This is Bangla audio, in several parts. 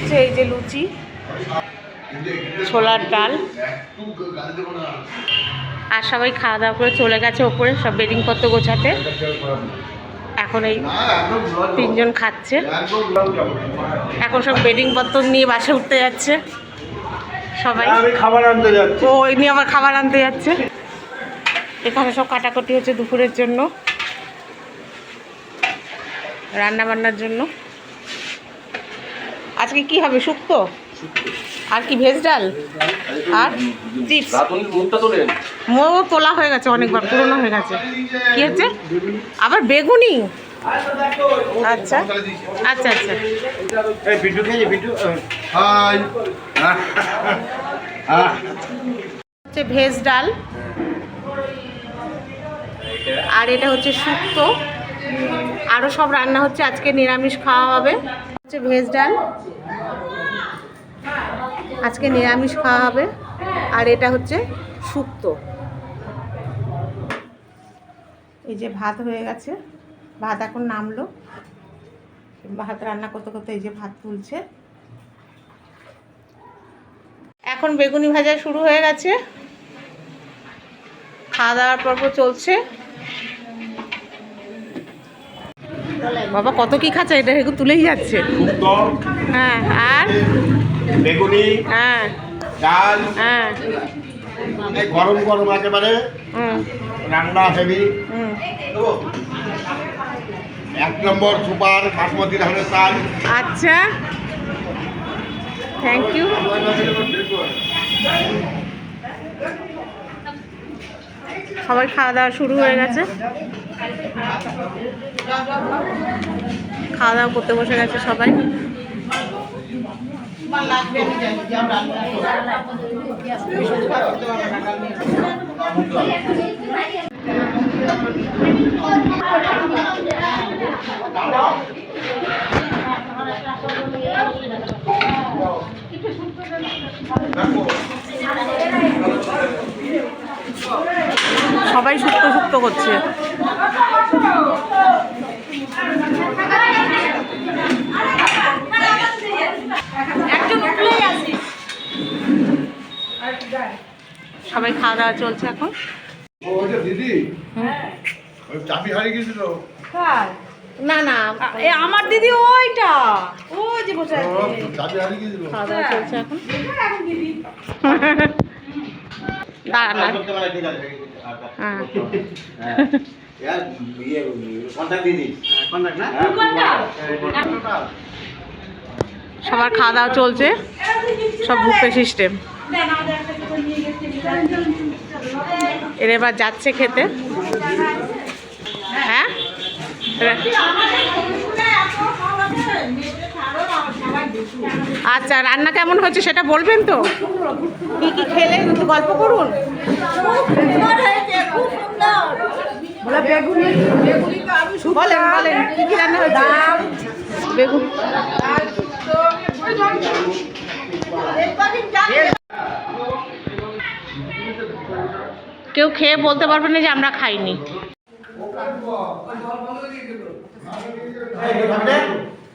হচ্ছে এই যে লুচি ছোলার ডাল। আর সবাই খাওয়া দাওয়া করে চলে গেছে ওপরে সব বেডিংপত্র গোছাতে। এখন এই তিনজন খাচ্ছে। এখন সব বেডিংপত্র নিয়ে বাসে উঠতে যাচ্ছে। সবাই। খাবার আনতে যাচ্ছি। ও এমনি আবার খাবার আনতে যাচ্ছে। এখানে সব কাটাকুটি হচ্ছে দুপুরের জন্য। রান্না বান্নার জন্য। আজকে কি হবে শুক্তো? আর কি ভেজ ডাল? আর চিপস? মুখটা তোলেন মো তোলা হয়ে গেছে অনেকবার পুরনো হয়ে গেছে। কি হচ্ছে? আবার বেগুনি? আচ্ছা আচ্ছা আচ্ছা। হচ্ছে ভেজ ডাল। আর এটা হচ্ছে শুক্তো। আরও সব রান্না হচ্ছে আজকে নিরামিষ খাওয়া হবে। হচ্ছে ভেজ ডাল। আজকে নিরামিষ খাওয়া হবে। আর এটা হচ্ছে শুক্তো। এই যে ভাত হয়ে গেছে। ভাত এখন নামলো। ভাত রান্না করতে করতে এই যে ভাত তুলছে। এখন বেগুনি ভাজা শুরু হয়ে গেছে। খাওয়া দাওয়ার পর্ব চলছে। বাবা কত কি খাচ্ছে? এটা একটু তুলেই যাচ্ছে। হ্যাঁ আর? বেগুনি হ্যাঁ। ডাল হ্যাঁ। গরম গরম একেবারে। রান্না হেভি হুম। এক নম্বর সুপার বাসমতি ধানের চাল। আচ্ছা। থ্যাংক ইউ সবাই খাওয়া দাওয়া শুরু হয়ে গেছে। খাওয়া দাওয়া করতে বসে গেছে সবাই। করছে। সবাই খাওয়া দাওয়া চলছে এখন। দিদি? চাবি হারিয়ে গেছিল। না না। এ আমার দিদি ওইটা। ওই যে বসে আছে। চাবি খাওয়া দাওয়া চলছে এখন। হ্যাঁ সবার খাওয়া দাওয়া চলছে। সব বুফে সিস্টেম। এর এবার যাচ্ছে খেতে। হ্যাঁ? আচ্ছা রান্না কেমন হচ্ছে সেটা বলবেন তো? কি কি খেলেন একটু গল্প করুন? বলেন বলেন কি কি রান্না হয়েছে? বেগুন। কেউ খেয়ে বলতে পারবে না যে আমরা খাইনি।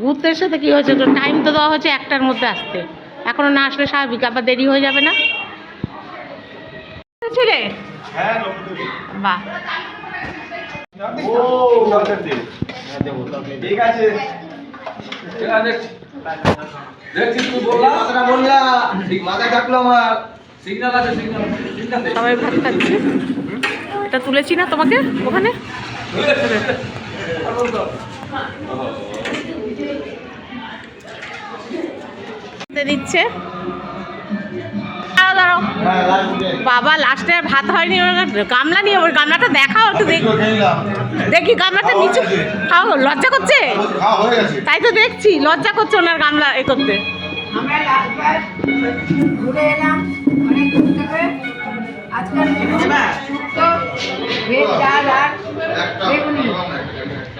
ঘুরতে এসে তো কী হয়েছে? টাইম তো দেওয়া হয়েছে একটার মধ্যে আসতে। এখনও না আসলে স্বাভাবিক আবার দেরি হয়ে যাবে না? ছেলে? হ্যাঁ বাহ। ঠিক আছে। সবাই ভাত খাচ্ছে এটা তুলেছি না তোমাকে ওখানে? দিচ্ছে। বাবা লাস্টে আর ভাত হয়নি গামলা নিয়ে ওর গামলাটা দেখাও একটু দেখি দেখি গামলাটা নিচু খাও লজ্জা করছে? হয়ে তাই তো দেখছি লজ্জা করছে ওনার গামলা এ করতে। আমরা লাস্টবার ঘুরে এলাম অনেক দূর থেকে। আজকাল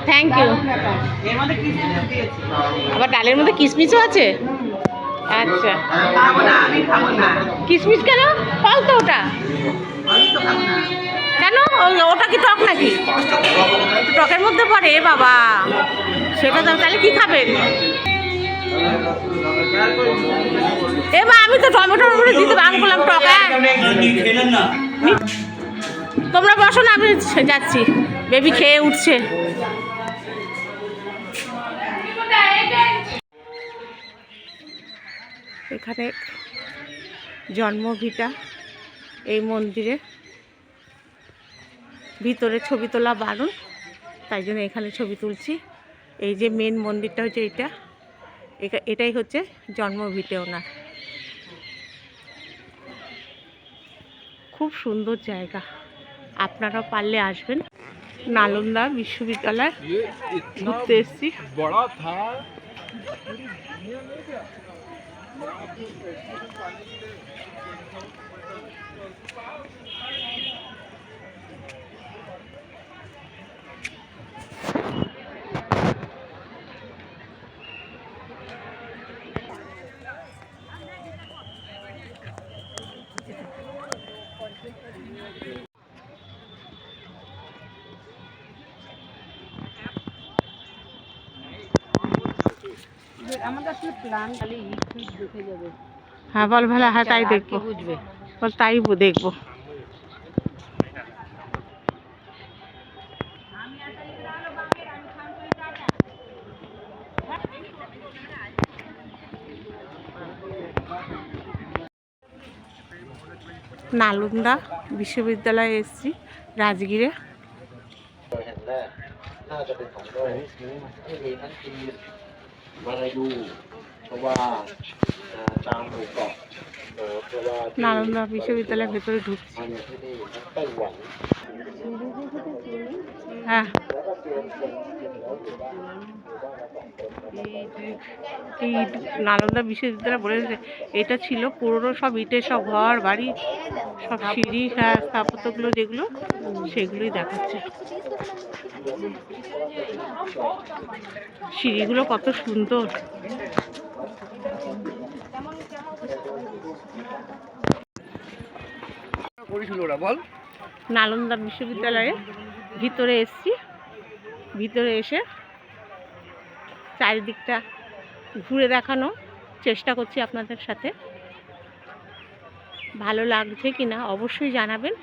থ্যাংক ইউ আবার ডালের মধ্যে কিশমিশও আছে? আচ্ছা। কিশমিশ কেন? ফল তো ওটা। কেন? ওটা কি টক নাকি? টকের মধ্যে পড়ে বাবা। সেটা তো তাহলে কি খাবেন? এবার আমি তো টমেটোর উপরে দিতে বান করলাম টক হ্যাঁ। তোমরা বসো না, আমি যাচ্ছি। বেবি খেয়ে উঠছে। এখানে জন্মভিটা এই মন্দিরে। ভিতরে ছবি তোলা বারণ, তাই জন্য এখানে ছবি তুলছি। এই যে মেন মন্দিরটা হচ্ছে এটা, এটাই হচ্ছে জন্মভিটে ওনার। খুব সুন্দর জায়গা। আপনারা পারলে আসবেন। নালন্দা বিশ্ববিদ্যালয় ঘুরতে এসেছি। হ্যাঁ বল ভালো হ্যাঁ তাই দেখব বুঝবে বল তাই দেখব নালন্দা বিশ্ববিদ্যালয়ে এসেছি রাজগীরে নালন্দা বিশ্ববিদ্যালয়ের ভেতরে ঢুকছি। হ্যাঁ। এই নালন্দা বিশ্ববিদ্যালয় বলে দিয়েছে, এটা ছিল পুরনো সব ইটের সব ঘর বাড়ি সব সিঁড়ি হ্যাঁ স্থাপত্যগুলো যেগুলো সেগুলোই দেখাচ্ছে। সিঁড়িগুলো কত সুন্দর। নালন্দা বিশ্ববিদ্যালয়ে ভিতরে এসছি। ভিতরে এসে চারিদিকটা ঘুরে দেখানো চেষ্টা করছি আপনাদের সাথে। ভালো লাগছে কি না অবশ্যই জানাবেন।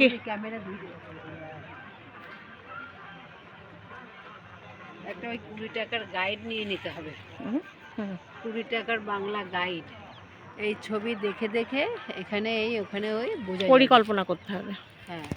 কে? ক্যামেরা ধীরে একটা ওই কুড়ি টাকার গাইড নিয়ে নিতে হবে। কুড়ি টাকার বাংলা গাইড এই ছবি দেখে দেখে এখানে এই ওখানে ওই পরিকল্পনা করতে হবে। হ্যাঁ।